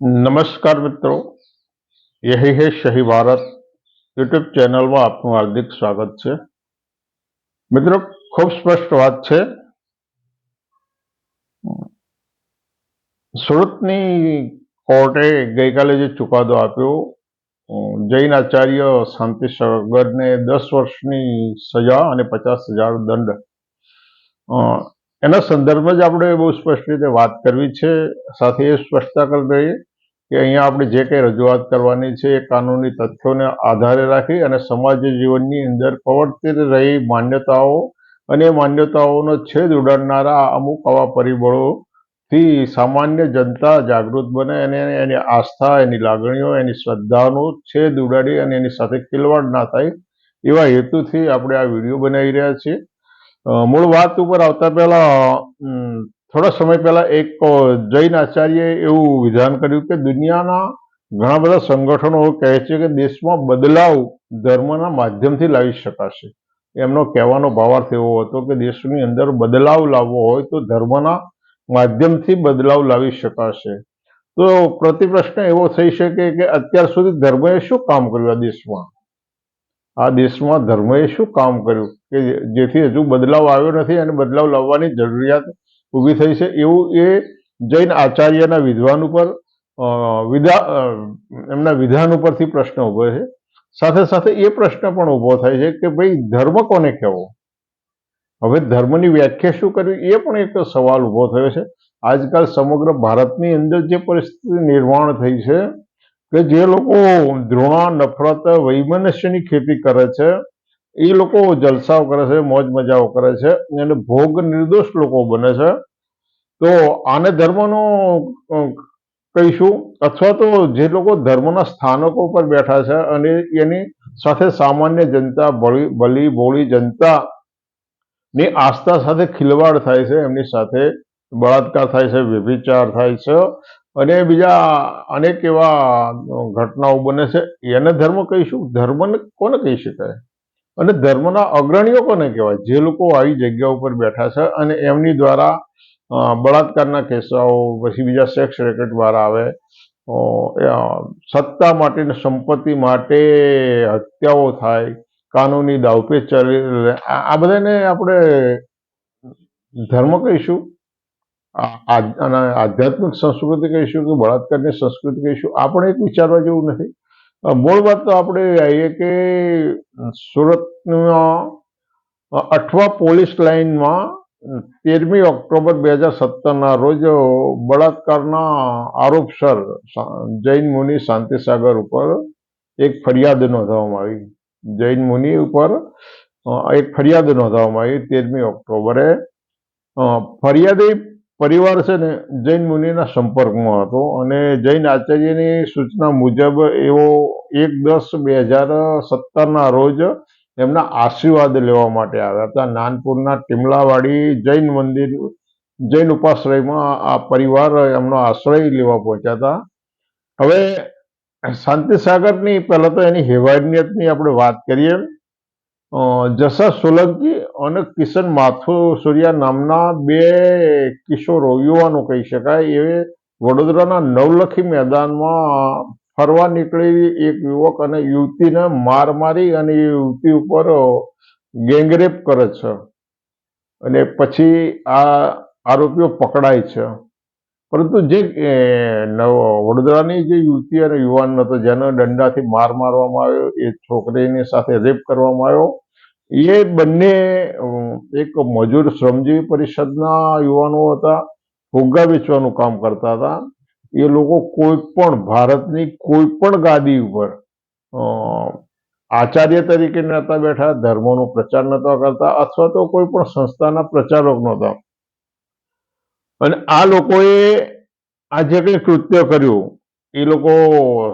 નમસ્કાર મિત્રો. યહી હે શહી ભારત યુટ્યુબ ચેનલમાં આપનું હાર્દિક સ્વાગત છે. મિત્રો, ખૂબ સ્પષ્ટ વાત છે. સુરતની કોર્ટે ગઈકાલે જે ચુકાદો આપ્યો, જૈન આચાર્ય શાંતિ સગરને દસ વર્ષની સજા અને પચાસ હજાર દંડ. એના સંદર્ભમાં જ આપણે બહુ સ્પષ્ટ રીતે વાત કરવી છે. સાથે એ સ્પષ્ટતા કરી દઈએ કે અહીંયા આપણે જે કંઈ રજૂઆત કરવાની છે એ કાનૂની તથ્યોને આધારે રાખી અને સમાજ જીવનની અંદર પ્રવર્તિત રહી માન્યતાઓ અને માન્યતાઓનો છેદ ઉડાડનારા અમુક આવા પરિબળોથી સામાન્ય જનતા જાગૃત બને અને એની આસ્થા, એની લાગણીઓ, એની શ્રદ્ધાનો છેદ ઉડાડી અને એની સાથે ખિલવાડ ના થાય એવા હેતુથી આપણે આ વીડિયો બનાવી રહ્યા છીએ. મૂળ વાત ઉપર આવતા પહેલા થોડા સમય પહેલા એક જૈન આચાર્યએ એવું વિધાન કર્યું કે દુનિયાના ઘણા બધા સંગઠનો કહે છે કે દેશમાં બદલાવ ધર્મના માધ્યમથી લાવી શકાશે. એમનો કહેવાનો ભાવાર્થ એવો હતો કે દેશની અંદર બદલાવ લાવવો હોય તો ધર્મના માધ્યમથી બદલાવ લાવી શકાશે. તો પ્રતિપ્રશ્ન એવો થઈ શકે કે અત્યાર સુધી ધર્મએ શું કામ કર્યું આ દેશમાં? આ દેશમાં ધર્મએ શું કામ કર્યું? કે જેથી હજુ બદલાવ આવ્યો નથી અને બદલાવ લાવવાની જરૂરિયાત ઊભી થઈ છે. એવું એ જૈન આચાર્યના વિદ્વાન ઉપર વિધા એમના વિધાન ઉપરથી પ્રશ્ન ઊભો છે. સાથે સાથે એ પ્રશ્ન પણ ઊભો થાય છે કે ભાઈ ધર્મ કોને કહેવો? હવે ધર્મની વ્યાખ્યા શું કરવી? એ પણ એક સવાલ ઊભો થયો છે. આજકાલ સમગ્ર ભારતની અંદર જે પરિસ્થિતિ નિર્માણ થઈ છે કે જે લોકો ધૃણા નફરત, વૈમનસ્યની ખેતી કરે છે, એ લોકો જલસાઓ કરે છે, મોજ મજાઓ કરે છે, અને ભોગ નિર્દોષ લોકો બને છે. તો આને ધર્મનો કહીશું, અથવા તો જે લોકો ધર્મના સ્થાનકો પર બેઠા છે અને એની સાથે સામાન્ય જનતા, બળી, બલી ભોળી જનતા ની આસ્થા સાથે ખિલવાડ થાય છે, એમની સાથે બળાત્કાર થાય છે, વ્યભિચાર થાય છે અને બીજા અનેક એવા ઘટનાઓ બને છે. એને ધર્મ કહીશું? ધર્મને કોને કહી શકાય? અને ધર્મના અગ્રણીઓ કોને કહેવાય? જે લોકો આવી જગ્યા ઉપર બેઠા છે અને એમની દ્વારા બળાત્કારના કિસ્સાઓ પછી બીજા સેક્સ રેકેટ બહાર આવે સત્તા માટે સંપત્તિ માટે હત્યાઓ થાય, કાનૂની દાવપેચ ચાલી આ બધાને આપણે ધર્મ કહીશું? અને આધ્યાત્મિક સંસ્કૃતિ કહીશું કે બળાત્કારની સંસ્કૃતિ કહીશું આ પણ એક વિચારવા જેવું નથી. મૂળ વાત તો આપણે આવીએ કે સુરતમાં અઠવા પોલીસ લાઇનમાં તેરમી ઓક્ટોબર બે હજાર સત્તરના રોજ બળાત્કારના આરોપસર જૈન મુનિ શાંતિસાગર ઉપર એક ફરિયાદ નોંધવામાં આવી. જૈન મુનિ ઉપર એક ફરિયાદ નોંધવામાં આવી તેરમી ઓક્ટોબરે. ફરિયાદી પરિવાર છે ને, જૈન મુનિના સંપર્કમાં હતો અને જૈન આચાર્યની સૂચના મુજબ એવો એક દસ બે હજાર સત્તરના રોજ એમના આશીર્વાદ લેવા માટે આવ્યા હતા. નાનપુરના ટીમલાવાડી જૈન મંદિર, જૈન ઉપાશ્રયમાં આ પરિવાર એમનો આશ્રય લેવા પહોંચ્યા હતા. હવે શાંતિસાગરની પહેલા તો એની હેવાનિયતની આપણે વાત કરીએ. જસા સોલંકી અને કિશન માથુસુરિયા નામના બે કિશોરો, યુવાનો કહી શકાય, એ વડોદરાના નવલખી મેદાનમાં ફરવા નીકળેલી એક યુવક અને યુવતીને માર મારી અને એ યુવતી ઉપર ગેંગરેપ કરે છે. અને પછી આ આરોપીઓ પકડાય છે. પરંતુ જે વડોદરાની જે યુવતી અને યુવાન હતો જેને દંડાથી માર મારવામાં આવ્યો, એ છોકરીની સાથે રેપ કરવામાં આવ્યો. એ બંને એક મજૂર શ્રમજીવી પરિષદના યુવાનો હતા, ફુગ્ગા વેચવાનું કામ કરતા હતા. એ લોકો કોઈ પણ ભારતની કોઈ પણ ગાદી ઉપર આચાર્ય તરીકે નહોતા બેઠા, ધર્મનો પ્રચાર નહોતા કરતા, અથવા તો કોઈ પણ સંસ્થાના પ્રચારક નહોતા. અને આ લોકોએ આ જે કંઈ કૃત્ય કર્યું? એ લોકો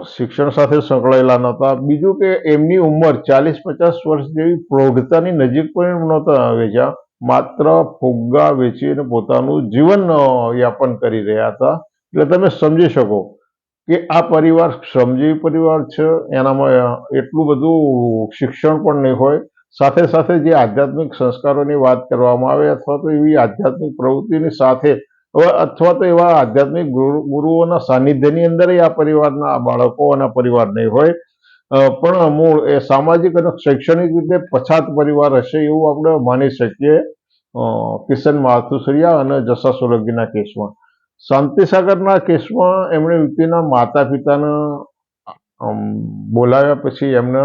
શિક્ષણ સાથે સંકળાયેલા નહોતા. બીજું કે એમની ઉંમર ચાલીસ પચાસ વર્ષ જેવી પ્રૌઢતાની નજીક પણ નહોતા વેચ્યા માત્ર ફુગ્ગા વેચીને પોતાનું જીવન યાપન કરી રહ્યા હતા. એટલે તમે સમજી શકો કે આ પરિવાર શ્રમજીવી પરિવાર છે. એનામાં એટલું બધું શિક્ષણ પણ નહીં હોય. સાથે સાથે જે આધ્યાત્મિક સંસ્કારોની વાત કરવામાં આવે અથવા તો એવી આધ્યાત્મિક પ્રવૃત્તિની સાથે અથવા તો એવા આધ્યાત્મિક ગુરુ, ગુરુઓના સાનિધ્યની અંદર આ પરિવારના બાળકો અને પરિવાર નહીં હોય. પણ મૂળ એ સામાજિક અને શૈક્ષણિક રીતે પછાત પરિવાર હશે એવું આપણે માની શકીએ. કિશન માથુસરિયા અને જસા સોલંકીના કેસમાં. શાંતિસાગરના કેસમાં એમણે યુવતીના માતા પિતાને બોલાવ્યા પછી એમને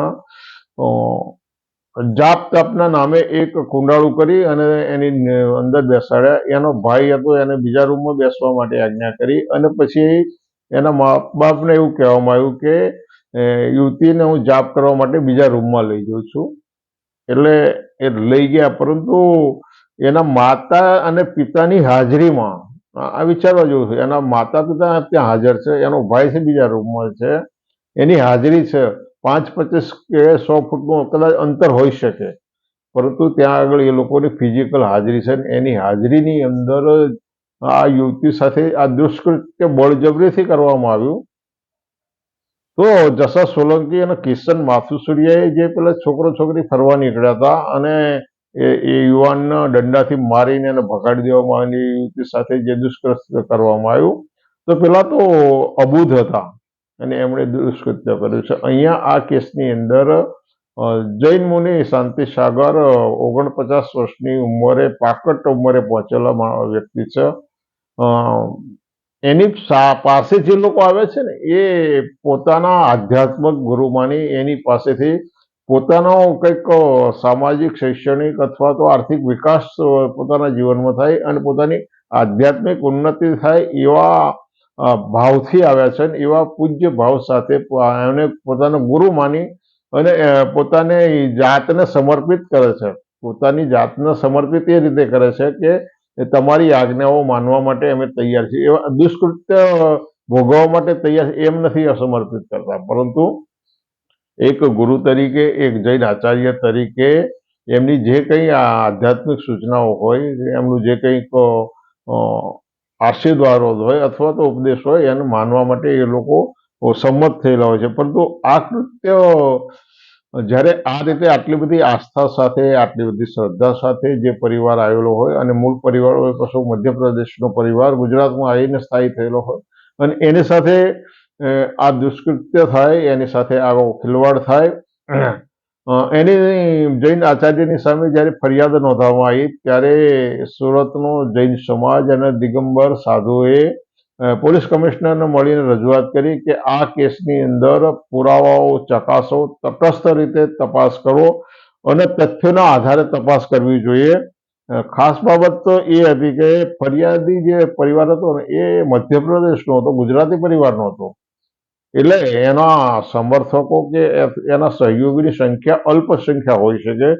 જાપ તાપના નામે એક કુંડાળું કરી અને એની અંદર બેસાડ્યા. એનો ભાઈ હતો, એને બીજા રૂમમાં બેસવા માટે આજ્ઞા કરી અને પછી એના મા, બાપને એવું કહેવામાં આવ્યું કે યુવતીને હું જાપ કરવા માટે બીજા રૂમમાં લઈ જઉં છું. એટલે એ લઈ ગયા, પરંતુ એના માતા અને પિતાની હાજરીમાં, આ વિચારવા જેવું છે, એના માતા પિતા ત્યાં હાજર છે, એનો ભાઈ છે બીજા રૂમમાં છે, એની હાજરી છે. પાંચ પચીસ કે સો ફૂટનું કદાચ અંતર હોઈ શકે. પરંતુ ત્યાં આગળ એ લોકોની ફિઝિકલ હાજરી છે એની હાજરીની અંદર આ યુવતી સાથે આ દુષ્કૃત્ય બળજબરીથી કરવામાં આવ્યું. તો જસા સોલંકી અને કિશન માથુસુરિયાએ જે પેલા છોકરો છોકરી ફરવા નીકળ્યા હતા અને એ એ યુવાનને દંડાથી મારીને એને ભગાડી દેવામાં આવેલી યુવતી સાથે જે દુષ્કૃત્ય કરવામાં આવ્યું, તો પેલા તો અબૂધ હતા. અને એમણે દુષ્કૃત્ય કર્યું છે. અહીંયા આ કેસની અંદર જૈન મુનિ શાંતિ સાગર ઓગણપચાસ વર્ષની ઉંમરે, પાકટ ઉંમરે પહોંચેલા વ્યક્તિ છે. એની પાસે જે લોકો આવે છે ને, એ પોતાના આધ્યાત્મિક ગુરુમાની એની પાસેથી પોતાનો કંઈક સામાજિક, શૈક્ષણિક અથવા તો આર્થિક વિકાસ પોતાના જીવનમાં થાય અને પોતાની આધ્યાત્મિક ઉન્નતિ થાય એવા ભાવથી આવ્યા છે એવા પૂજ્ય ભાવ સાથે એને પોતાનો ગુરુ માની અને પોતાને જાતને સમર્પિત કરે છે. પોતાની જાતને સમર્પિત એ રીતે કરે છે કે તમારી આજ્ઞાઓ માનવા માટે અમે તૈયાર છીએ. એવા દુષ્કૃત્ય ભોગવવા માટે તૈયાર એમ નથી સમર્પિત કરતા. પરંતુ એક ગુરુ તરીકે, એક જૈન આચાર્ય તરીકે એમની જે કંઈ આધ્યાત્મિક સૂચનાઓ હોય, એમનું જે કંઈક આશીર્વાદો હોય અથવા તો ઉપદેશ હોય, એને માનવા માટે એ લોકો સંમત થયેલા હોય છે. પરંતુ આ કૃત્ય, જ્યારે આ રીતે આટલી બધી આસ્થા સાથે, આટલી બધી શ્રદ્ધા સાથે જે પરિવાર આવેલો હોય અને મૂળ પરિવાર હોય કશો મધ્યપ્રદેશનો પરિવાર ગુજરાતમાં આવીને સ્થાયી થયેલો હોય અને એની સાથે આ દુષ્કૃત્ય થાય, એની સાથે આવો ખિલવાડ થાય એની જૈન આચાર્યની સામે જ્યારે ફરિયાદ નોંધાવવામાં આવી, ત્યારે સુરતનો જૈન સમાજ અને દિગંબર સાધુએ પોલીસ કમિશનરને મળીને રજૂઆત કરી કે આ કેસની અંદર પુરાવાઓ ચકાસો, તટસ્થ રીતે તપાસ કરો અને તથ્યોના આધારે તપાસ કરવી જોઈએ. ખાસ બાબત તો એ હતી કે ફરિયાદી જે પરિવાર હતો ને, એ મધ્યપ્રદેશનો હતો, ગુજરાતી પરિવારનો હતો. એટલે એના સમર્થકો કે એના સહયોગીની સંખ્યા અલ્પ સંખ્યા હોઈ શકે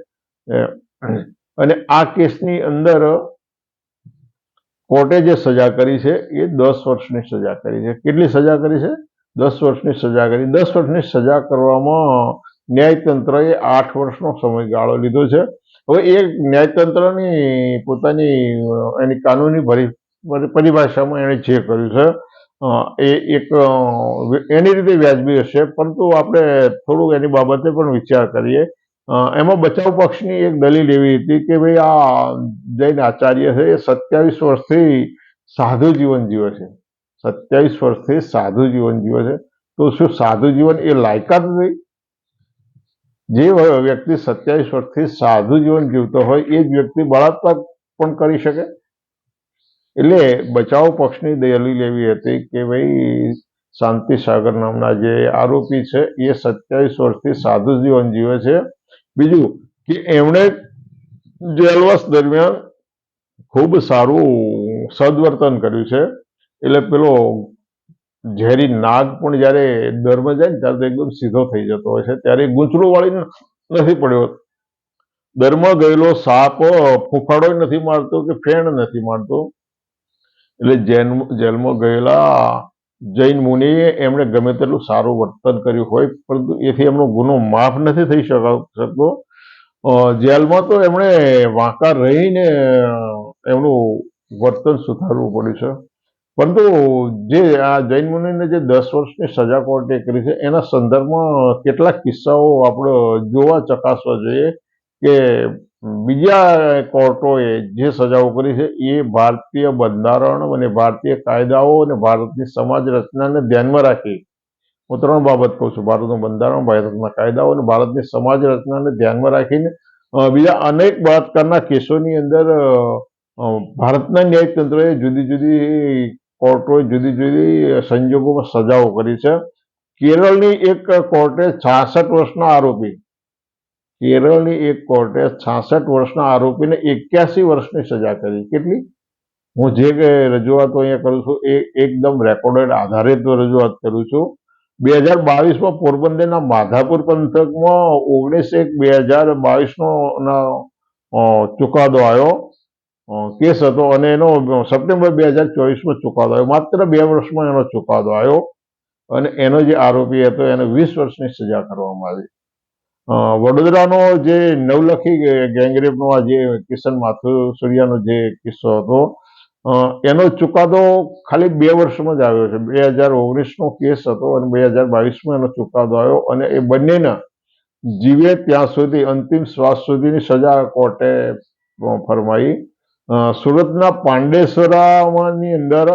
અને આ કેસની અંદર કોર્ટે જે સજા કરી છે, એ દસ વર્ષની સજા કરી છે. કેટલી સજા કરી છે? દસ વર્ષની સજા કરી. દસ વર્ષની સજા કરવામાં ન્યાયતંત્રએ આઠ વર્ષનો સમયગાળો લીધો છે. હવે એ ન્યાયતંત્રની પોતાની, એની કાનૂની પરી પરી- પરિભાષામાં એણે જે કર્યું છે એ એક એની રીતે વ્યાજબી હશે, પરંતુ આપણે થોડુંક એની બાબતે પણ વિચાર કરીએ. એમાં બચાવ પક્ષની એક દલીલ એવી હતી કે ભાઈ આ જૈન આચાર્ય છે, એ સત્યાવીસ વર્ષથી સાધુ જીવન જીવે છે. સત્યાવીસ વર્ષથી સાધુ જીવન જીવે છે. તો શું સાધુ જીવન એ લાયકાત નથી? જે વ્યક્તિ સત્યાવીસ વર્ષથી સાધુ જીવન જીવતો હોય, એ જ વ્યક્તિ બળાત્કાર પણ કરી શકે? એટલે બચાવ પક્ષની દલીલ એવી હતી કે ભાઈ, શાંતિ સાગર નામના જે આરોપી છે, એ સત્યાવીસ વર્ષથી સાધુ જીવન જીવે છે. બીજું કે એમણે જેલવાસ દરમિયાન ખૂબ સારું સદવર્તન કર્યું છે. એટલે પેલો ઝેરી નાગ પણ જ્યારે દરમાં જાય ને ત્યારે એકદમ સીધો થઈ જતો હોય છે. ત્યારે ગૂંચળું વાળી નથી પડ્યો. દરમાં ગયેલો સાપ ફૂફાડો નથી મારતો કે ફેણ નથી મારતો. એટલે જૈન જેલમાં ગયેલા જૈન મુનિએ એમણે ગમે તેટલું સારું વર્તન કર્યું હોય, પરંતુ એથી એમનો ગુનો માફ નથી થઈ શકા- શકતો. જેલમાં તો એમણે વાંકા રહીને એમનું વર્તન સુધારવું પડ્યું છે. પરંતુ જે આ જૈન મુનિને જે દસ વર્ષની સજા કોર્ટે કરી છે, એના સંદર્ભમાં કેટલાક કિસ્સાઓ આપણે જોવા ચકાસવા જોઈએ કે બીજા કોર્ટોએ જે સજાઓ કરી છે, એ ભારતીય બંધારણ અને ભારતીય કાયદાઓ અને ભારતની સમાજ રચનાને ધ્યાનમાં રાખી. હું ત્રણ બાબત કહું છું. ભારતનું બંધારણ, ભારતના કાયદાઓ અને ભારતની સમાજ રચનાને ધ્યાનમાં રાખીને બીજા અનેક બળાત્કારના કેસોની અંદર ભારતના ન્યાયતંત્રએ જુદી જુદી કોર્ટોએ જુદી જુદી સંજોગોમાં સજાઓ કરી છે. કેરળની એક કોર્ટે છાસઠ વર્ષના આરોપી કેરળની એક કોર્ટે છાસઠ વર્ષના આરોપીને એક્યાસી વર્ષની સજા કરી. કેટલી? હું જે રજૂઆતો અહીંયા કરું છું એ એકદમ રેકોર્ડેડ આધારિત રજૂઆત કરું છું. બે હજાર બાવીસમાં પોરબંદરના માધાપુર પંથકમાં ઓગણીસ એક બે હજાર બાવીસનો ચુકાદો આવ્યો. કેસ હતો અને એનો સપ્ટેમ્બર બે હજાર ચોવીસમાં ચુકાદો આવ્યો. માત્ર બે વર્ષમાં એનો ચુકાદો આવ્યો. અને એનો જે આરોપી હતો એને વીસ વર્ષની સજા કરવામાં આવી. વડોદરાનો જે નવલખી ગેંગરેપનો આ જે કિશન માથુસુરિયાનો જે કિસ્સો હતો એનો ચુકાદો ખાલી બે વર્ષમાં જ આવ્યો છે. બે હજાર ઓગણીસનો કેસ હતો અને બે હજાર બાવીસમાં એનો ચુકાદો આવ્યો અને એ બંનેના જીવે ત્યાં સુધી અંતિમ શ્વાસ સુધીની સજા કોર્ટે ફરમાવી સુરતના પાંડેસરામાંની અંદર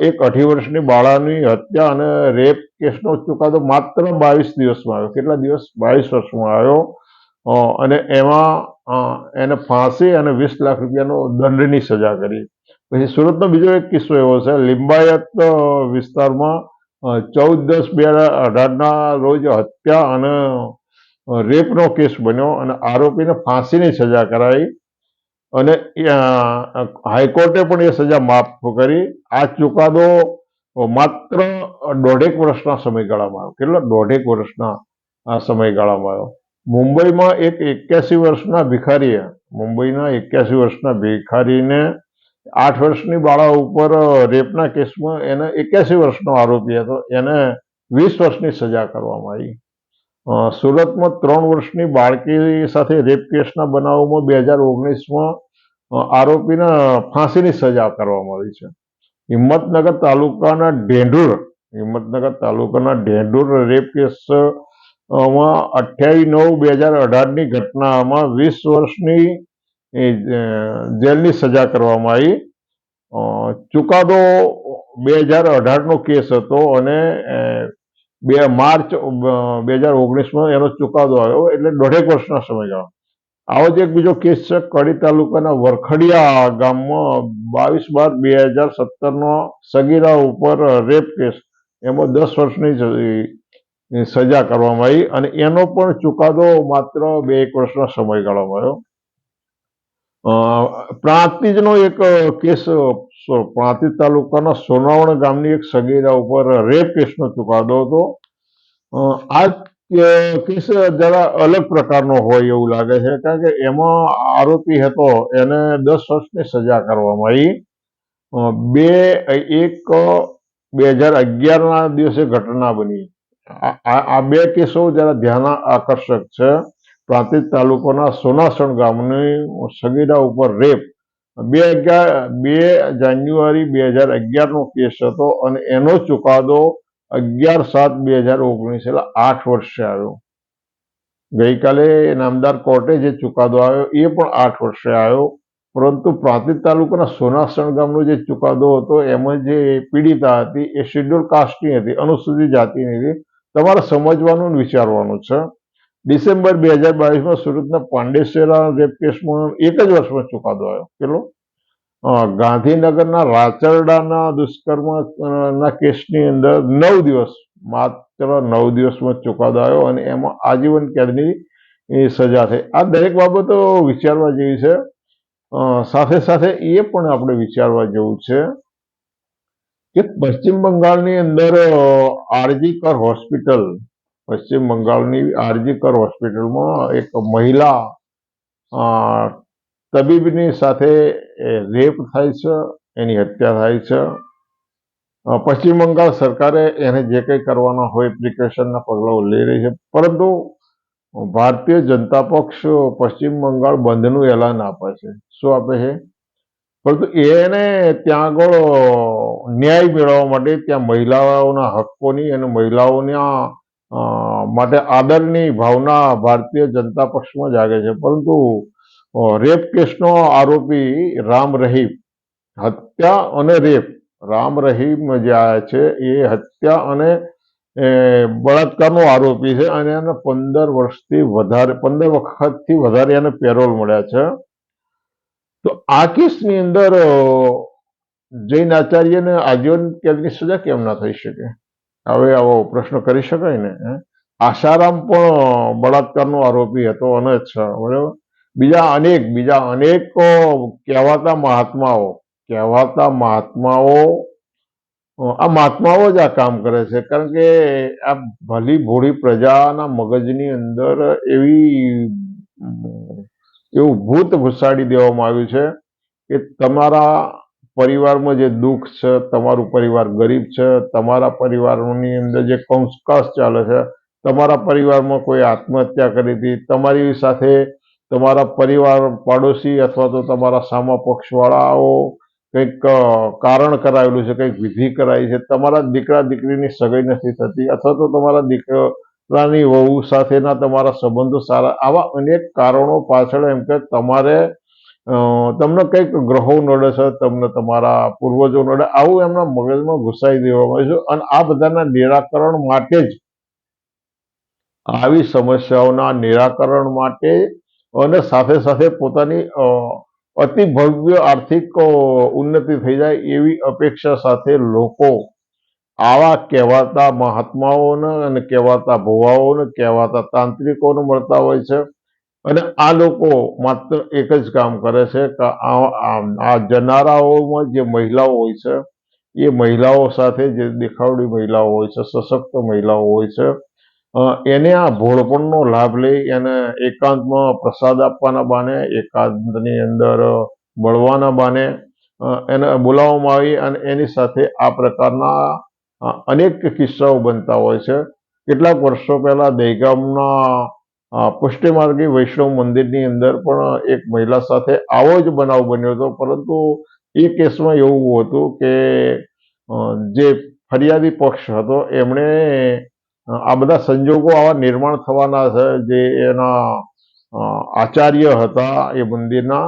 એક અઢી વર્ષની બાળાની હત્યા અને રેપ કેસનો ચુકાદો માત્ર બાવીસ દિવસમાં આવ્યો. કેટલા દિવસ? બાવીસ વર્ષમાં આવ્યો. અને એમાં એને ફાંસી અને વીસ લાખ રૂપિયાનો દંડની સજા કરી. પછી સુરતનો બીજો એક કિસ્સો એવો છે. લિંબાયત વિસ્તારમાં ચૌદ દસ બે હજાર અઢારના રોજ હત્યા અને રેપનો કેસ બન્યો અને આરોપીને ફાંસીની સજા કરાઈ. અને હાઈકોર્ટે પણ એ સજા માફ કરી. આ ચુકાદો માત્ર દોઢેક વર્ષના સમયગાળામાં આવ્યો. કેટલો? દોઢેક વર્ષના આ સમયગાળામાં આવ્યો. મુંબઈમાં એક એક્યાસી વર્ષના ભિખારીએ, મુંબઈના એક્યાસી વર્ષના ભિખારીને આઠ વર્ષની બાળા ઉપર રેપના કેસમાં એને એક્યાસી વર્ષનો આરોપી હતો. એને વીસ વર્ષની સજા કરવામાં આવી. સુરતમાં ત્રણ વર્ષની બાળકી સાથે રેપ કેસના બનાવમાં બે હજાર ઓગણીસમાં આરોપીને ફાંસીની સજા કરવામાં આવી છે. હિંમતનગર તાલુકાના ઢેંઢુર હિંમતનગર તાલુકાના ઢેંઢુર રેપ કેસમાં અઠ્યાવીસ નવ બે હજાર અઢારની ઘટનામાં વીસ વર્ષની જેલની સજા કરવામાં આવી. ચુકાદો બે હજાર અઢારનો કેસ હતો અને બે માર્ચ બે હજાર ઓગણીસમાં એનો ચુકાદો આવ્યો એટલે દોઢેક વર્ષના સમયગાળા. આવો જ એક બીજો કેસ છે કડી તાલુકાના વરખડિયા ગામમાં બાવીસ બાર બે હજાર સત્તરનો સગીરા ઉપર રેપ કેસ. એમાં દસ વર્ષની સજા કરવામાં આવી અને એનો પણ ચુકાદો માત્ર બે એક વર્ષના સમયગાળામાં આવ્યો. પ્રાંતિજનો એક કેસ પ્રાંતિજ તાલુકાના સોનાવણ ગામની એક સગીરા ઉપર રેપ કેસનો ચુકાદો હતો. આ કે- કેસ જરા અલગ પ્રકારનો હોય એવું લાગે છે, કારણ કે એમાં આરોપી હતો, એને દસ વર્ષની સજા કરવામાં આવી. બે, એક, બે હજાર અગિયારના દિવસે ઘટના બની. આ બે કેસો જરા ધ્યાન આકર્ષક છે. પ્રાંતિજ તાલુકાના સોનાસણ ગામની સગીરા ઉપર રેપ. બે અગિયાર, બે જાન્યુઆરી બે હજાર અગિયારનો કેસ હતો અને એનો ચુકાદો અગિયાર સાત બે હજાર ઓગણીસ એટલે આઠ વર્ષે આવ્યો. ગઈકાલે નામદાર કોર્ટે જે ચુકાદો આવ્યો એ પણ આઠ વર્ષે આવ્યો. પરંતુ પ્રાંતિજ તાલુકાના સોનાસણ ગામનો જે ચુકાદો હતો, એમાં જે પીડિતા હતી, એ શેડ્યુલ કાસ્ટની હતી, અનુસૂચિત જાતિની હતી. તમારે સમજવાનું વિચારવાનું છે. ડિસેમ્બર બે હજાર બાવીસમાં સુરતના પાંડેસેરા રેપ કેસમાં એક જ વર્ષમાં ચુકાદો આવ્યો. કેટલો? ગાંધીનગરના રાચરડાના દુષ્કર્મ ના કેસની અંદર નવ દિવસ, માત્ર નવ દિવસમાં ચુકાદો આવ્યો અને એમાં આજીવન કેદની સજા થઈ. આ દરેક બાબતો વિચારવા જેવી છે. સાથે સાથે એ પણ આપણે વિચારવા જેવું છે કે પશ્ચિમ બંગાળની અંદર આરજી કર હોસ્પિટલ, પશ્ચિમ બંગાળની આરજી કર હોસ્પિટલમાં એક મહિલા તબીબની સાથે રેપ થાય છે, એની હત્યા થાય છે. પશ્ચિમ બંગાળ સરકારે એને જે કંઈ કરવાના હોય પ્રિકોશનના પગલાઓ લઈ રહી છે. પરંતુ ભારતીય જનતા પક્ષ પશ્ચિમ બંગાળ બંધનું એલાન આપે છે. શું આપે છે? પરંતુ એને ત્યાં આગળ ન્યાય મેળવવા માટે ત્યાં મહિલાઓના હક્કોની અને મહિલાઓના માટે આદરની ભાવના ભારતીય જનતા પક્ષમાં જાગે છે. પરંતુ રેપ કેસનો આરોપી રામ રહીમ. હત્યા અને રેપ. રામ રહીમ જે છે, એ હત્યા અને બળાત્કારનો આરોપી છે અને એને પંદર વર્ષથી વધારે, પંદર વખતથી વધારે એને પેરોલ મળ્યા છે. તો આ કેસની અંદર જૈન આચાર્યને આજીવન કેદની સજા કેમ ના થઈ શકે? હવે આવો પ્રશ્ન કરી શકાય ને આશારામ પણ બળાત્કારનો આરોપી હતો અને જ બરાબર? બીજા અનેક બીજા અનેક કહેવાતા મહાત્માઓ કહેવાતા મહાત્માઓ આ મહાત્માઓ જ આ કામ કરે છે. કારણ કે આ ભલી ભોળી પ્રજાના મગજની અંદર એવી, એવું ભૂત ઘુસાડી દેવામાં આવ્યું છે કે તમારા પરિવારમાં જે દુઃખ છે, તમારું પરિવાર ગરીબ છે, તમારા પરિવારની અંદર જે કંસકાસ ચાલે છે, તમારા પરિવારમાં કોઈ આત્મહત્યા કરી હતી, તમારી સાથે તમારા પરિવાર પાડોશી અથવા તો તમારા સામા પક્ષવાળાઓ કંઈક કારણ કરાવેલું છે, કંઈક વિધિ કરાવી છે, તમારા દીકરા દીકરીની સગાઈ નથી થતી અથવા તો તમારા દીકરાની વહુ સાથેના તમારા સંબંધો સારા, આવા અનેક કારણો પાછળ એમ કે તમારે તમને કંઈક ગ્રહો નડે છે, તમને તમારા પૂર્વજો નડે, આવું એમના મગજમાં ઘુસાઈ દેવામાં આવ્યું છે અને આ બધાના નિરાકરણ માટે જ આવી સમસ્યાઓના નિરાકરણ માટે અને સાથે સાથે પોતાની અતિ ભવ્ય આર્થિક ઉન્નતિ થઈ જાય એવી અપેક્ષા સાથે લોકો આવા કહેવાતા મહાત્માઓને અને કહેવાતા ભુવાઓને, કહેવાતા તાંત્રિકોને મળતા હોય છે. અને આ લોકો માત્ર એક જ કામ કરે છે કે આ જનારાઓમાં જે મહિલાઓ હોય છે, એ મહિલાઓ સાથે જે દેખાવડી મહિલાઓ હોય છે, સશક્ત મહિલાઓ હોય છે એને આ ભોળપણનો લાભ લઈ એને એકાંતમાં પ્રસાદ આપવાના બાને, એકાંતની અંદર મળવાના બાને એને બોલાવવામાં આવી અને એની સાથે આ પ્રકારના અનેક કિસ્સાઓ બનતા હોય છે. કેટલાક વર્ષો પહેલા દહેગામના પુષ્ટિમાર્ગી વૈષ્ણવ મંદિરની અંદર પણ એક મહિલા સાથે આવો જ બનાવ બન્યો હતો. પરંતુ એ કેસમાં એવું હતું કે જે ફરિયાદી પક્ષ હતો, એમણે આ બધા સંજોગો આવા નિર્માણ થવાના છે, જે એના આચાર્ય હતા એ મંદિરના.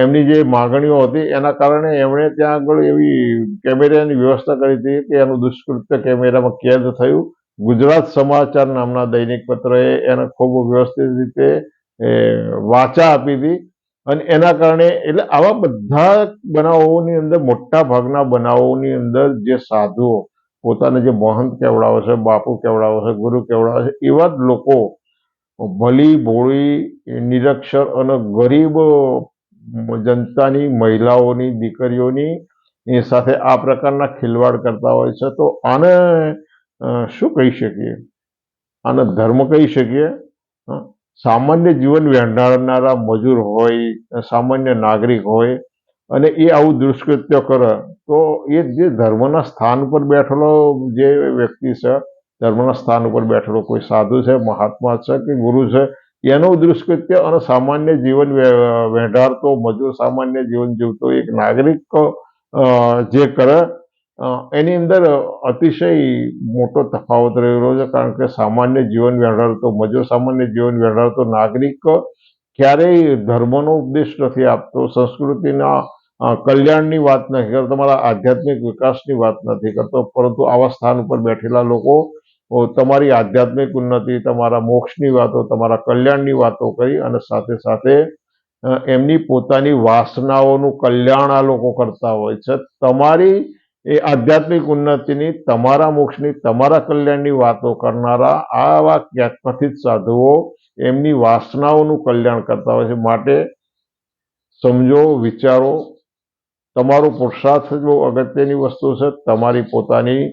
એમની જે માગણીઓ હતી, એના કારણે એમણે ત્યાં આગળ એવી કેમેરાની વ્યવસ્થા કરી હતી કે એનું દુષ્કૃત્ય કેમેરામાં કેદ થયું. ગુજરાત સમાચાર નામના દૈનિક પત્રએ એને ખૂબ વ્યવસ્થિત રીતે વાચા આપી હતી. અને એના કારણે એટલે આવા બધા બનાવોની અંદર, મોટા ભાગના બનાવોની અંદર જે સાધુઓ પોતાને જે મહંત કેવડાવે છે, બાપુ કેવડાવે છે, ગુરુ કેવડાવે છે, એવા જ લોકો ભલી ભોળી, નિરક્ષર અને ગરીબ જનતાની, મહિલાઓની, દીકરીઓની એ સાથે આ પ્રકારના ખિલવાડ કરતા હોય છે. તો આને શું કહી શકીએ? આને ધર્મ કહી શકીએ? સામાન્ય જીવન વહેંચારનારા મજૂર હોય, સામાન્ય નાગરિક હોય અને એ આવું દુષ્કૃત્ય કરે, તો એ જે ધર્મના સ્થાન પર બેઠેલો જે વ્યક્તિ છે, ધર્મના સ્થાન ઉપર બેઠેલો, કોઈ સાધુ છે, મહાત્મા છે કે ગુરુ છે, એનું દુષ્કૃત્ય અને સામાન્ય જીવન વહેંઢારતો મજૂર સામાન્ય જીવન જીવતો એક નાગરિક જે કરે એની અંદર અતિશય મોટો તફાવત રહેલો છે, કારણ કે સામાન્ય જીવન વહેંઢારતો મજૂર સામાન્ય જીવન વહેંઢારતો નાગરિક ક્યારેય ધર્મનો ઉપદેશ નથી આપતો, સંસ્કૃતિના કલ્યાણની વાત નથી કરતો તમારા આધ્યાત્મિક વિકાસની વાત નથી કરતો, પરંતુ આવા સ્થાન ઉપર બેઠેલા લોકો તમારી આધ્યાત્મિક ઉન્નતિ, તમારા મોક્ષની વાતો, તમારા કલ્યાણની વાતો કરી અને સાથે સાથે એમની પોતાની વાસનાઓનું કલ્યાણ આ લોકો કરતા હોય છે. તમારી એ આધ્યાત્મિક ઉન્નતિની, તમારા મોક્ષની, તમારા કલ્યાણની વાતો કરનારા આવા ક્યાંક કથિત સાધુઓ એમની વાસનાઓનું કલ્યાણ કરતા હોય છે. માટે સમજો, વિચારો તમારો પુરુષાર્થ જ અગત્યની વસ્તુ છે, તમારી પોતાની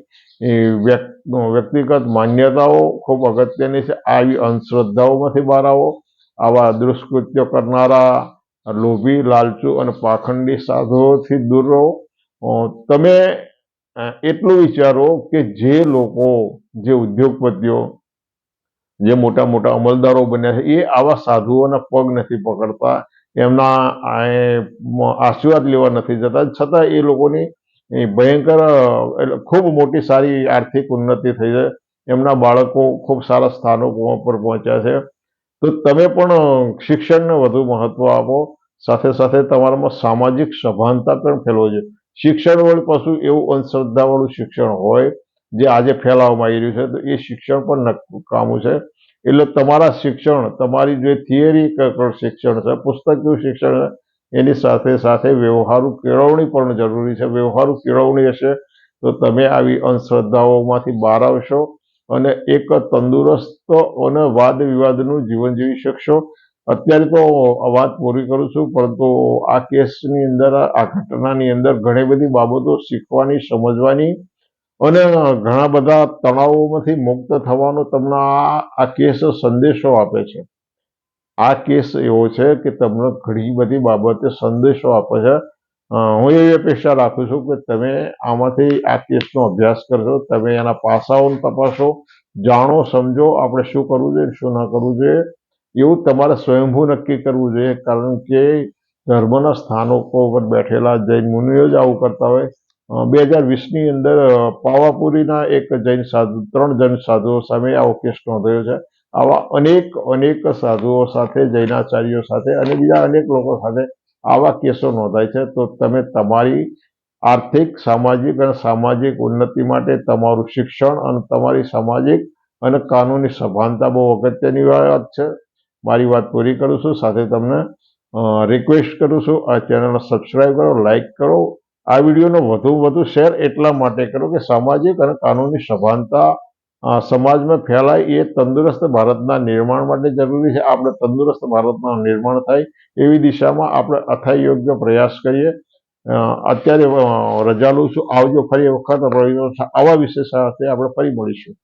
વ્યક્તિગત માન્યતાઓ ખૂબ અગત્યની છે. આવી અંધશ્રદ્ધાઓમાંથી બહાર આવો. આવા દુષ્કૃત્યો કરનારા, લોભી, લાલચુ અને પાખંડી સાધુઓથી દૂર રહો. તમે એટલું વિચારો કે જે લોકો, જે ઉદ્યોગપતિઓ, જે મોટા મોટા અમલદારો બન્યા છે, એ આવા સાધુઓના પગ નથી પકડતા. એમના આશીર્વાદ લેવા નથી જતા. છતાં એ લોકોની ભયંકર એટલે ખૂબ મોટી સારી આર્થિક ઉન્નતિ થઈ છે. એમના બાળકો ખૂબ સારા સ્થાનો પર પહોંચ્યા છે. તો તમે પણ શિક્ષણને વધુ મહત્વ આપો. સાથે સાથે તમારામાં સામાજિક સભાનતા પણ ફેલવો જોઈએ શિક્ષણ વળી પાછું એવું અંધશ્રદ્ધાવાળું શિક્ષણ હોય, જે આજે ફેલાવવામાં આવી રહ્યું છે, તો એ શિક્ષણ પણ નકામું છે. એટલે તમારા શિક્ષણ, તમારી જે થિયરી શિક્ષણ છે, પુસ્તકીય શિક્ષણ છે, એની સાથે સાથે વ્યવહારુ કેળવણી પણ જરૂરી છે. વ્યવહારુ કેળવણી હશે તો તમે આવી અંધશ્રદ્ધાઓમાંથી બહાર આવશો અને એક તંદુરસ્ત અને વાદ વિવાદનું જીવન જીવી શકશો. અત્યારે તો વાત પૂરી કરું છું, પરંતુ આ કેસની અંદર, આ ઘટનાની અંદર ઘણી બધી બાબતો શીખવાની, સમજવાની અને ઘણા બધા તણાવોમાંથી મુક્ત થવાનો તમને આ કેસ સંદેશો આપે છે. આ કેસ એવો છે કે તમને ઘણી બધી બાબતે સંદેશો આપે છે. હું એવી અપેક્ષા રાખું છું કે તમે આમાંથી આ કેસનો અભ્યાસ કરશો તમે એના પાસાઓને તપાસો, જાણો, સમજો, આપણે શું કરવું જોઈએ, શું ના કરવું જોઈએ. એવું તમારે સ્વયંભૂ નક્કી કરવું જોઈએ, કારણ કે ધર્મના સ્થાનો પર બેઠેલા જૈન મુનિઓ જ આવું કરતા હોય. બે હજાર વીસની અંદર પાવાપુરીના એક જૈન સાધુ, ત્રણ જૈન સાધુઓ સામે આવો કેસ નોંધાયો છે. આવા અનેક અનેક સાધુઓ સાથે, જૈનાચાર્યો સાથે અને બીજા અનેક લોકો સાથે આવા કેસો નોંધાય છે. તો તમે તમારી આર્થિક, સામાજિક અને સામાજિક ઉન્નતિ માટે તમારું શિક્ષણ અને તમારી સામાજિક અને કાનૂની સભાનતા બહુ અગત્યની વાત છે. મારી વાત પૂરી કરું છું. સાથે તમને રિક્વેસ્ટ કરું છું. આ ચેનલને સબસ્ક્રાઈબ કરો લાઈક કરો. આ વિડીયોનો વધુ વધુ શેર એટલા માટે કરો કે સામાજિક અને કાનૂની સભાનતા સમાજમાં ફેલાય એ તંદુરસ્ત ભારતના નિર્માણ માટે જરૂરી છે. આપણે તંદુરસ્ત ભારતના નિર્માણ થાય એવી દિશામાં આપણે અથાય યોગ્ય પ્રયાસ કરીએ. અત્યારે રજા લઉં છું. આવજો, ફરી વખત રવિવાર આવા વિષય સાથે આપણે ફરી મળીશું.